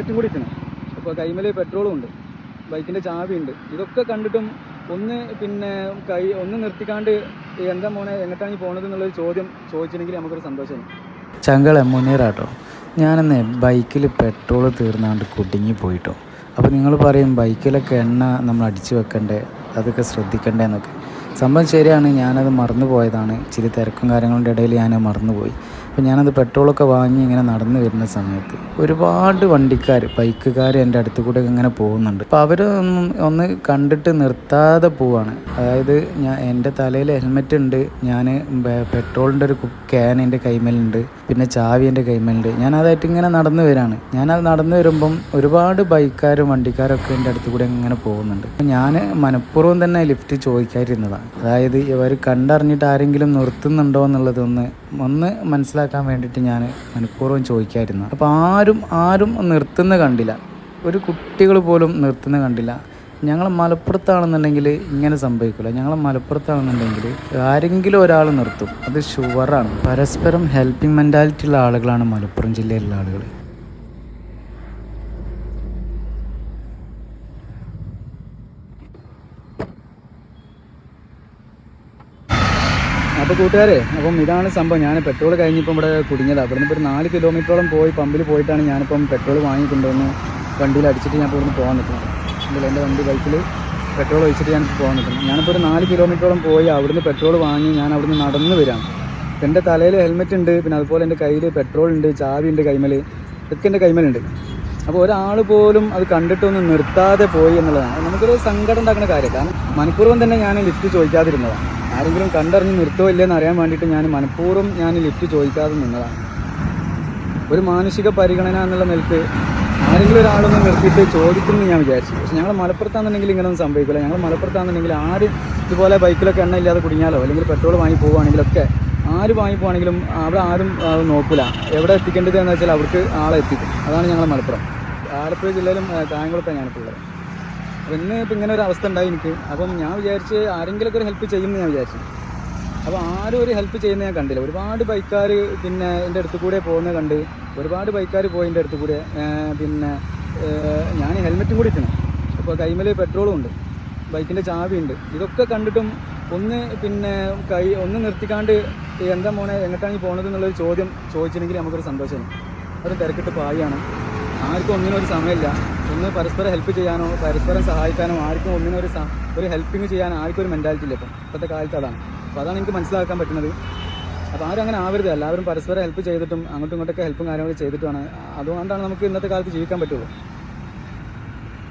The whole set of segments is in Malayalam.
ഹെൽമെറ്റും കൂടി ഇട്ടണം അപ്പോൾ കൈമേൽ പെട്രോളും ഉണ്ട്. ബൈക്കിന്റെ ചാവി ഉണ്ട്. ഇതൊക്കെ കണ്ടിട്ടും ഒന്ന് പിന്നെ കൈ ഒന്ന് നിർത്തിക്കാണ്ട് എന്താ മോനെ എങ്ങോട്ടാണ് ഈ പോണത് എന്നുള്ളൊരു ചോദ്യം ചോദിച്ചിട്ടുണ്ടെങ്കിൽ നമുക്കൊരു സന്തോഷമാണ് ചങ്കളെ മുനീറാട്ടോ. ഞാനന്ന് ബൈക്കിൽ പെട്രോൾ തീർന്നാണ്ട് കുടുങ്ങി പോയിട്ടോ. അപ്പോൾ നിങ്ങൾ പറയും ബൈക്കിലൊക്കെ എണ്ണ നമ്മൾ അടിച്ചു വെക്കണ്ടേ? അതൊക്കെ ശ്രദ്ധിക്കണ്ടേ? എന്നൊക്കെ. സംഭവം ശരിയാണ് ഞാനത് മറന്നു പോയതാണ്. ഇച്ചിരി തിരക്കും കാര്യങ്ങളുടെ ഇടയിൽ ഞാൻ മറന്നുപോയി. അപ്പോൾ ഞാനത് പെട്രോളൊക്കെ വാങ്ങി ഇങ്ങനെ നടന്നു വരുന്ന സമയത്ത് ഒരുപാട് വണ്ടിക്കാർ ബൈക്കുകാർ എന്റെ അടുത്ത് കൂടെ ഇങ്ങനെ പോകുന്നുണ്ട്. അപ്പോൾ അവർ ഒന്ന് കണ്ടിട്ട് നിർത്താതെ പോവാണ്. അതായത് ഞാൻ എന്റെ തലയിൽ ഹെൽമെറ്റ് ഉണ്ട് ഞാൻ പെട്രോളിന്റെ ഒരു ക്യാൻ എന്റെ കൈമേലുണ്ട് പിന്നെ ചാവി എന്റെ കൈമേലുണ്ട്. ഞാൻ അതായിട്ട് ഇങ്ങനെ നടന്നു വരാണ്. ഞാനത് നടന്നു വരുമ്പം ഒരുപാട് ബൈക്കാരും വണ്ടിക്കാരൊക്കെ എന്റെ അടുത്ത് കൂടെ ഇങ്ങനെ പോകുന്നുണ്ട്. ഞാൻ മനഃപൂർവം തന്നെ ലിഫ്റ്റ് ചോദിക്കാതിരുന്നതാണ്. അതായത് ഇവർ കണ്ടറിഞ്ഞിട്ട് ആരെങ്കിലും നിർത്തുന്നുണ്ടോ എന്നുള്ളതൊന്ന് ഒന്ന് മനസ്സിലാക്കാൻ വേണ്ടിയിട്ട് ഞാൻ മനഃപൂർവം ചോദിക്കായിരുന്നു അപ്പോൾ ആരും ആരും ആരും നിർത്തുന്ന കണ്ടില്ല. ഒരു കുട്ടികൾ പോലും നിർത്തുന്ന കണ്ടില്ല. ഞങ്ങൾ മലപ്പുറത്താണെന്നുണ്ടെങ്കിൽ ഇങ്ങനെ സംഭവിക്കില്ല ഞങ്ങൾ മലപ്പുറത്താണെന്നുണ്ടെങ്കിൽ ആരെങ്കിലും ഒരാൾ നിർത്തും. അത് ഷുവറാണ്. പരസ്പരം ഹെൽപ്പിംഗ് മെന്റാലിറ്റി ഉള്ള ആളുകളാണ് മലപ്പുറം ജില്ലയിലുള്ള ആളുകൾ. അപ്പോൾ കൂട്ടുകാരെ അപ്പം ഇതാണ് സംഭവം. ഞാൻ പെട്രോൾ കഴിഞ്ഞിപ്പം ഇവിടെ കുടുങ്ങിയത്. അവിടുന്ന് ഇപ്പോൾ ഒരു നാല് കിലോമീറ്ററോളം പോയി പമ്പിൽ പോയിട്ടാണ് ഞാനിപ്പം പെട്രോൾ വാങ്ങിക്കൊണ്ടുവന്ന് വണ്ടിയിൽ അടിച്ചിട്ട് ഞാൻ ഇവിടുന്ന് പോകാൻ നിൽക്കുന്നത്. ഇതിൽ എന്റെ വണ്ടി ബൈക്കിൽ പെട്രോൾ ഒഴിച്ചിട്ട് ഞാൻ പോകാൻ നിൽക്കുന്നത് ഞാനിപ്പോൾ ഒരു നാല് കിലോമീറ്ററോളം പോയി അവിടുന്ന് പെട്രോൾ വാങ്ങി ഞാൻ അവിടുന്ന് നടന്ന് വരാം. എന്റെ തലയിൽ ഹെൽമെറ്റ് ഉണ്ട് പിന്നെ അതുപോലെ എന്റെ കയ്യിൽ പെട്രോൾ ഉണ്ട് ചാവി ഉണ്ട് കൈമൽ ഇതൊക്കെ എന്റെ കൈമലുണ്ട്. അപ്പോൾ ഒരാൾ പോലും അത് കണ്ടിട്ടൊന്നും നിർത്താതെ പോയി എന്നുള്ളതാണ്. നമുക്കൊരു സങ്കടം ഉണ്ടാക്കുന്ന കാര്യം. കാരണം മനഃപൂർവം തന്നെ ഞാൻ ലിഫ്റ്റ് ചോദിക്കാതിരുന്നതാണ്. ആരെങ്കിലും കണ്ടറിഞ്ഞ് നിർത്തോ ഇല്ലെന്ന് അറിയാൻ വേണ്ടിയിട്ട് ഞാൻ മനഃപൂർവം ഞാൻ ലിഫ്റ്റ് ചോദിക്കാതെ നിന്നതാണ്. ഒരു മാനുഷിക പരിഗണന എന്നുള്ള നിലയ്ക്ക് ആരെങ്കിലും ഒരാളൊന്ന് നിർത്തിയിട്ട് ചോദിക്കുമെന്ന് ഞാൻ വിചാരിച്ചു. പക്ഷെ ഞങ്ങൾ മലപ്പുറത്താണെന്നുണ്ടെങ്കിൽ ഇങ്ങനെയൊന്നും സംഭവിക്കില്ല. ഞങ്ങൾ മലപ്പുറത്താണെന്നുണ്ടെങ്കിൽ ആര് ഇതുപോലെ ബൈക്കിലൊക്കെ എണ്ണ ഇല്ലാതെ കുടുങ്ങിയാലോ? അല്ലെങ്കിൽ പെട്രോൾ വാങ്ങി പോവുകയാണെങ്കിലൊക്കെ ആര് വാങ്ങി പോവാണെങ്കിലും അവിടെ ആരും നോക്കില്ല നോക്കൂല. എവിടെ എത്തിക്കേണ്ടത് എന്ന് വെച്ചാൽ അവർക്ക് ആളെ എത്തിക്കും. അതാണ് ഞങ്ങളുടെ മലപ്പുറം. ആലപ്പുഴ ജില്ലയിലും കായംകുളത്താണ് ഞാനിപ്പോൾ ഉള്ളത്. അപ്പോൾ ഇന്ന് ഇപ്പം ഇങ്ങനെ ഒരു അവസ്ഥ ഉണ്ടായി എനിക്ക്. അപ്പം ഞാൻ വിചാരിച്ച് ആരെങ്കിലുമൊക്കെ ഒരു ഹെൽപ്പ് ചെയ്യുമെന്ന് ഞാൻ വിചാരിച്ചു. അപ്പോൾ ആരും ഒരു ഹെൽപ്പ് ചെയ്യുന്ന ഞാൻ കണ്ടില്ല. ഒരുപാട് ബൈക്കാർ പിന്നെ എന്റെ അടുത്ത് കൂടെ പോകുന്നത് കണ്ട് ഒരുപാട് ബൈക്കാർ പോയി എന്റെ അടുത്ത് കൂടെ. പിന്നെ ഞാൻ ഹെൽമെറ്റും കൂടി ഇട്ടണം അപ്പോൾ കൈമേൽ പെട്രോളും ഉണ്ട്. ബൈക്കിന്റെ ചാവി ഉണ്ട്. ഇതൊക്കെ കണ്ടിട്ടും ഒന്ന് പിന്നെ കൈ ഒന്ന് നിർത്തിക്കാണ്ട് എന്താ മോനെ എങ്ങോട്ടാണ് ഈ പോണത് എന്നുള്ളൊരു ചോദ്യം ചോദിച്ചിട്ടുണ്ടെങ്കിൽ നമുക്കൊരു സന്തോഷമാണ് അത് തിരക്കിട്ട് പായാണ്. ആർക്കും ഒന്നിനും ഒരു സമയമില്ല. ഒന്ന് പരസ്പരം ഹെൽപ്പ് ചെയ്യാനോ പരസ്പരം സഹായിക്കാനോ ആർക്കും ഒന്നിനും ഒരു ഒരു ഹെൽപ്പിംഗ് ചെയ്യാനോ ആർക്കും ഒരു മെന്റാലിറ്റി ഇല്ല ഇപ്പം. ഇപ്പോഴത്തെ കാലത്ത് അതാണ്. അപ്പോൾ അതാണ് എനിക്ക് മനസ്സിലാക്കാൻ പറ്റുന്നത്. അപ്പോൾ ആരും അങ്ങനെ ആവരുത്. എല്ലാവരും പരസ്പരം ഹെൽപ്പ് ചെയ്തിട്ടും അങ്ങോട്ടും ഇങ്ങോട്ടൊക്കെ ഹെൽപ്പും കാര്യങ്ങളൊക്കെ ചെയ്തിട്ടുമാണ്. അതുകൊണ്ടാണ് നമുക്ക് ഇന്നത്തെ കാലത്ത് ജീവിക്കാൻ പറ്റുള്ളൂ.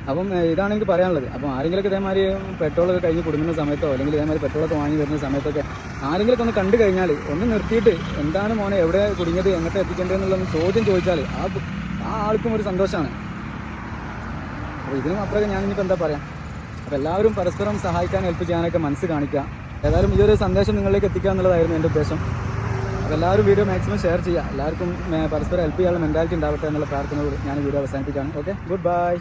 അപ്പം ഇതാണ് എനിക്ക് പറയാനുള്ളത്. അപ്പം ആരെങ്കിലൊക്കെ ഇതേമാതിരി പെട്രോളൊക്കെ കഴിഞ്ഞ് കുടുങ്ങുന്ന സമയത്തോ അല്ലെങ്കിൽ ഇതേമാതിരി പെട്രോളൊക്കെ വാങ്ങി വരുന്ന സമയത്തൊക്കെ ആരെങ്കിലൊക്കെ ഒന്ന് കണ്ടു കഴിഞ്ഞാൽ ഒന്ന് നിർത്തിയിട്ട് എന്താണ് മോനെ എവിടെ കുടുങ്ങിയത് എങ്ങോട്ട് എത്തിക്കേണ്ടത് എന്നുള്ള ചോദ്യം ചോദിച്ചാൽ ആ ആ ആൾക്കും ഒരു സന്തോഷമാണ്. അപ്പോൾ ഇതിനും മാത്രമേ ഞാൻ ഇനിയിപ്പോൾ എന്താ പറയാം? അപ്പോൾ എല്ലാവരും പരസ്പരം സഹായിക്കാൻ ഹെൽപ്പ് ചെയ്യാനൊക്കെ മനസ്സ് കാണിക്കുക. ഏതായാലും ഈ ഒരു സന്ദേശം നിങ്ങളിലേക്ക് എത്തിക്കുക എന്നുള്ളതായിരുന്നു എന്റെ ഉദ്ദേശം. അപ്പോൾ എല്ലാവരും വീഡിയോ മാക്സിമം ഷെയർ ചെയ്യുക. എല്ലാവർക്കും പരസ്പരം ഹെൽപ്പ് ചെയ്യാനുള്ള മെന്റാലിറ്റി ഉണ്ടാവട്ടെ എന്നുള്ള പ്രാർത്ഥനയോട് ഞാൻ വീഡിയോ അവസാനിപ്പിക്കുകയാണ്. Okay good bye